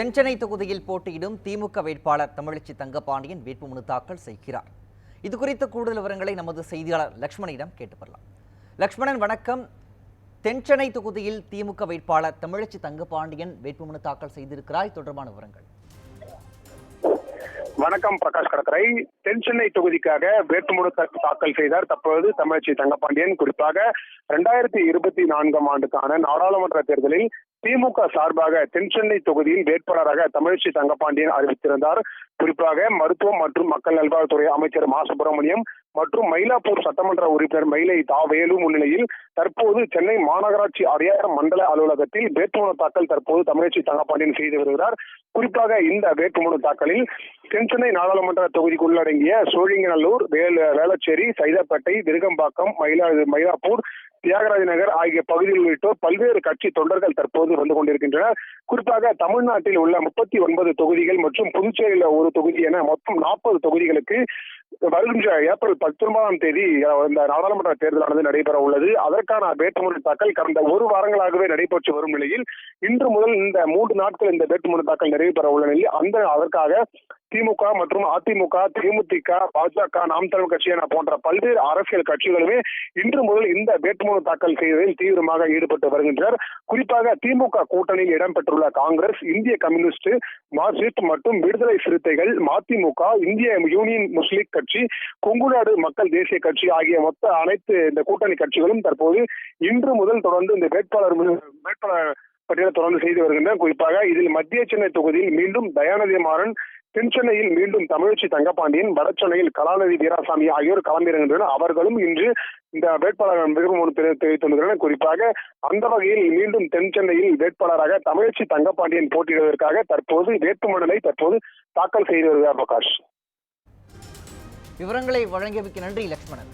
தென்சென்னை தொகுதியில் போட்டியிடும் திமுக வேட்பாளர் தமிழச்சி தங்கபாண்டியன் வேட்புமனு தாக்கல் செய்கிறார். இது குறித்த கூடுதல் விவரங்களை நமது செய்தியாளர் லக்ஷ்மணியிடம் கேட்டு பெறலாம் லக்ஷ்மணன் வணக்கம். தென்சென்னை தொகுதியில் திமுக வேட்பாளர் தமிழச்சி தங்கபாண்டியன் வேட்புமனு தாக்கல் செய்திருக்கிறார். தொடர்பான விவரங்கள். வணக்கம் பிரகாஷ் கடற்கரை. தென்சென்னை தொகுதிக்காக வேட்புமனு தாக்கல் செய்தார் தற்போது தமிழச்சி தங்கப்பாண்டியன். குறிப்பாக இரண்டாயிரத்தி இருபத்தி நான்காம் ஆண்டுக்கான நாடாளுமன்ற தேர்தலில் திமுக சார்பாக தென்சென்னை தொகுதியில் வேட்பாளராக தமிழ்ச்சி தங்கப்பாண்டியன் அறிவித்திருந்தார். குறிப்பாக மருத்துவம் மற்றும் மக்கள் நல்வாழ்வுத்துறை அமைச்சர் மா சுப்பிரமணியம் மற்றும் மயிலாப்பூர் சட்டமன்ற உறுப்பினர் மயிலை தாவேலு முன்னிலையில் தற்போது சென்னை மாநகராட்சி அடையாள மண்டல அலுவலகத்தில் வேட்புமனு தாக்கல் தற்போது தமிழச்சி தங்கப்பாண்டியன் செய்து வருகிறார். குறிப்பாக இந்த வேட்புமனு தாக்கலில் தென்சென்னை நாடாளுமன்ற தொகுதிக்கு உள்ளடங்கிய சோழிங்கநல்லூர் வேல வேளச்சேரி சைதாப்பேட்டை விருகம்பாக்கம் மயிலா மயிலாப்பூர் தியாகராஜ நகர் ஆகிய பகுதிகளில் உள்ளிட்டோர் பல்வேறு கட்சி தொண்டர்கள் தற்போது வந்து கொண்டிருக்கின்றனர். குறிப்பாக தமிழ்நாட்டில் உள்ள முப்பத்தி ஒன்பது தொகுதிகள் மற்றும் புதுச்சேரியில் ஒரு தொகுதி என மொத்தம் நாற்பது தொகுதிகளுக்கு வருகின்ற ஏப்ரல் பத்தொன்பதாம் தேதி இந்த நாடாளுமன்ற தேர்தலானது நடைபெற உள்ளது. அதற்கான வேட்புமனு தாக்கல் கடந்த ஒரு வாரங்களாகவே நடைபெற்று வரும் நிலையில் இன்று முதல் இந்த மூன்று நாட்கள் இந்த வேட்புமனு தாக்கல் நிறைவு பெற உள்ள நிலையில் அந்த அதற்காக திமுக மற்றும் அதிமுக தேமுதிக பாஜக நாம் தமிழ் கட்சி என போன்ற பல்வேறு அரசியல் கட்சிகளுமே இன்று முதல் இந்த வேட்புமனு தாக்கல் செய்வதில் தீவிரமாக ஈடுபட்டு வருகின்றனர். குறிப்பாக திமுக கூட்டணியில் இடம்பெற்றுள்ள காங்கிரஸ் இந்திய கம்யூனிஸ்ட் மார்க்சிஸ்ட் மற்றும் விடுதலை சிறுத்தைகள் மதிமுக இந்திய யூனியன் முஸ்லிம் கட்சி கொங்குநாடு மக்கள் தேசிய கட்சி ஆகிய மொத்த அனைத்து இந்த கூட்டணி கட்சிகளும் தற்போது இன்று முதல் தொடர்ந்து இந்த வேட்பாளர் வேட்பாளர் பட்டியலை தொடர்ந்து செய்து வருகின்றனர். குறிப்பாக இதில் மத்திய சென்னை தொகுதியில் மீண்டும் தயாநிதி மாறன் தென் சென்னையில் மீண்டும் தமிழச்சி தங்கப்பாண்டியன் வடசென்னையில் கலாநிதி வீராசாமி ஆகியோர் களமிறங்குகின்றனர் அவர்களும் இன்று இந்த வேட்பாளர் விருப்பமனு தெரிவித்துள்ளனர். குறிப்பாக அந்த வகையில் மீண்டும் தென் சென்னையில் வேட்பாளராக தமிழச்சி தங்கப்பாண்டியன் போட்டியிடுவதற்காக தற்போது வேட்புமனுவை தற்போது தாக்கல் செய்து வருகிறார் பிரகாஷ் விவரங்களை வழங்கியமைக்கு நன்றி லட்சுமணன்